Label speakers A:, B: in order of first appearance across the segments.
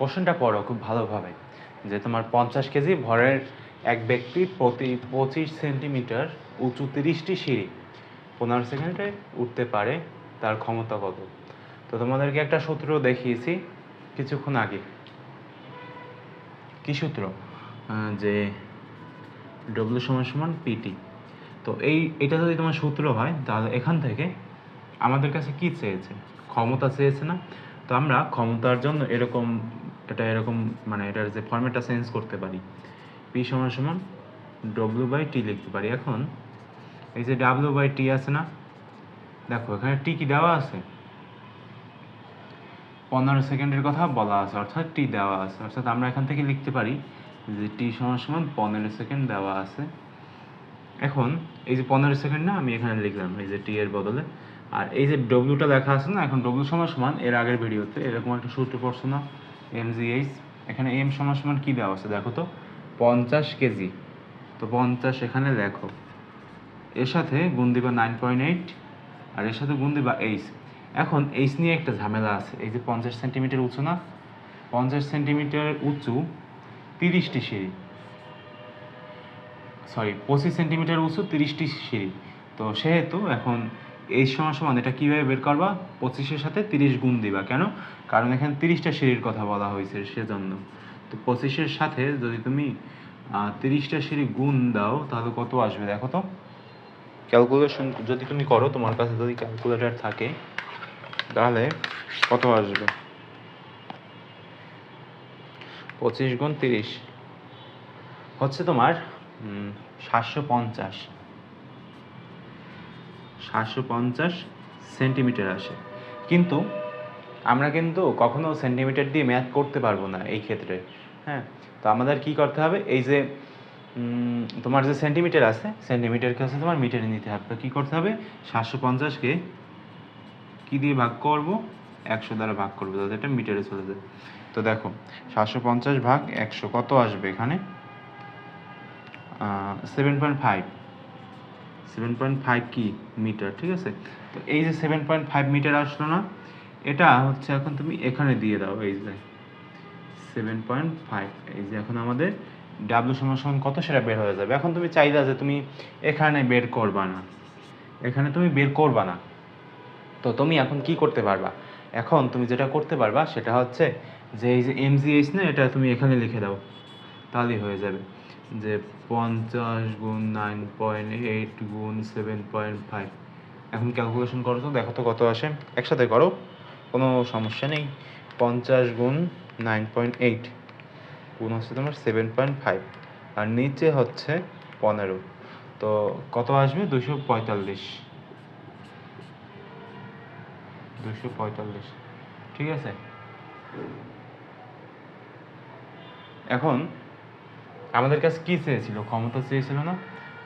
A: কোশ্চেনটা পড়ো খুব ভালোভাবে, যে তোমার পঞ্চাশ কেজি ভরের এক ব্যক্তি প্রতি পঁচিশ সেন্টিমিটার উঁচু তিরিশটি সিঁড়ি পনেরো সেকেন্ডে উঠতে পারে, তার ক্ষমতা কত? তো তোমাদেরকে একটা সূত্র দেখিয়েছি কিছুক্ষণ আগে। কি সূত্র? যে ডব্লিউ সমান সমান পিটি তো এই, এটা যদি তোমার সূত্র হয়, তাহলে এখান থেকে আমাদের কাছে কি চেয়েছে? ক্ষমতা চেয়েছে না? তো আমরা ক্ষমতার জন্য এরকম এটা এরকম মানে এটার যে ফর্মেটটা চেঞ্জ করতে পারি। পি সমান সমান ডব্লিউ বাই টি লিখতে পারি। এখন এই যে ডাব্লিউ বাই টি আছে না, দেখো এখানে টি কি দেওয়া আছে? পনেরো সেকেন্ডের কথা বলা আছে, অর্থাৎ টি দেওয়া আছে। অর্থাৎ আমরা এখান থেকে লিখতে পারি যে টি সমান সমান পনেরো সেকেন্ড দেওয়া আছে। এখন এই যে পনেরো সেকেন্ড না, আমি এখানে লিখলাম এই যে টি এর বদলে। আর এই যে ডব্লিউটা লেখা আছে না, এখন ডব্লিউ সমান সমান, এর আগের ভিডিওতে এরকম একটা সূত্র পড়ছো না এম জি এইচ এখানে এম সমান সমান কী দেওয়া আছে দেখো তো? পঞ্চাশ কেজি। তো পঞ্চাশ এখানে দেখো এর সাথে গুণ দিবা নাইন পয়েন্ট এইট আর এর সাথে গুণ দিবা এইচ এখন এইচ নিয়ে একটা ঝামেলা আছে। এই যে পঞ্চাশ সেন্টিমিটার উঁচু না? পঞ্চাশ সেন্টিমিটার উঁচু তিরিশটি সিঁড়ি। সরি পঁচিশ সেন্টিমিটার উঁচু তিরিশটি সিঁড়ি। তো সেহেতু এখন এই সমান সমান এটা কীভাবে বের করবা? পঁচিশের সাথে তিরিশ গুণ দিবা। কেন? কারণ এখানে তিরিশটা সিঁড়ির কথা বলা হয়েছে সেজন্য। তো পঁচিশের সাথে যদি তুমি তিরিশটা সিঁড়ি গুণ দাও, তাহলে কত আসবে দেখো তো? ক্যালকুলেশন যদি তুমি করো, তোমার কাছে যদি ক্যালকুলেটর থাকে, তাহলে কত আসবে? পঁচিশ গুণ তিরিশ। হচ্ছে তোমার সাতশো পঞ্চাশ। সাতশো পঞ্চাশ সেন্টিমিটার আসে। কিন্তু আমরা কিন্তু কখনো সেন্টিমিটার দিয়ে ম্যাথ করতে পারব না এই ক্ষেত্রে হ্যাঁ? তো আমাদের কি করতে হবে? এই যে তোমার যে সেন্টিমিটার আছে সেন্টিমিটার কাছে তোমার মিটারে নিতে হবে। তো কী করতে হবে? সাতশো পঞ্চাশকে কী দিয়ে ভাগ করব? একশো দ্বারা ভাগ করব তাহলে এটা মিটারে চলে যায়। তো দেখো, সাতশো পঞ্চাশ ভাগ একশো কত আসবে এখানে? Seven point five seven point five কি মিটার ঠিক আছে? তো এই যে সেভেন পয়েন্ট ফাইভ মিটার আসলো না, এটা হচ্ছে এখন তুমি এখানে দিয়ে দাও, এই যে সেভেন পয়েন্ট ফাইভ এই যে এখন আমাদের ডাব্লু সমান কত সেটা বের হয়ে যাবে। এখন তুমি চাইলা যে তুমি এখানে বের করবা না, এখানে তুমি বের করবা না। তো তুমি এখন কি করতে পারবা? এখন তুমি যেটা করতে পারবা সেটা হচ্ছে যে এই যে এমজিএইচ না, এটা তুমি এখানে লিখে দাও, তাহলেই হয়ে যাবে। যে পঞ্চাশ গুণ নাইন পয়েন্ট এইট গুণ সেভেন পয়েন্ট ফাইভ এখন ক্যালকুলেশন করো তো, দেখো তো কত আসে। একসাথে করো, কোনো সমস্যা নেই। পঞ্চাশ গুণ নাইন পয়েন্ট এইট গুণ হচ্ছে তোমার সেভেন পয়েন্ট ফাইভ আর নিচে হচ্ছে পনেরো। তো কত আসবে? দুশো পঁয়তাল্লিশ। দুশো পঁয়তাল্লিশ। ঠিক আছে? এখন আমাদের কাছে কি চেয়েছিল? ক্ষমতা চেয়েছিল না?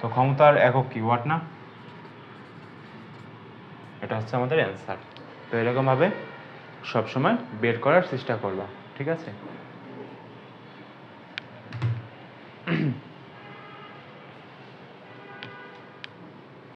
A: তো ক্ষমতার একক কি? ওয়াট না? এটা হচ্ছে আমাদের অ্যান্সার তো এরকমভাবে সবসময় বের করার চেষ্টা করবা, ঠিক আছে?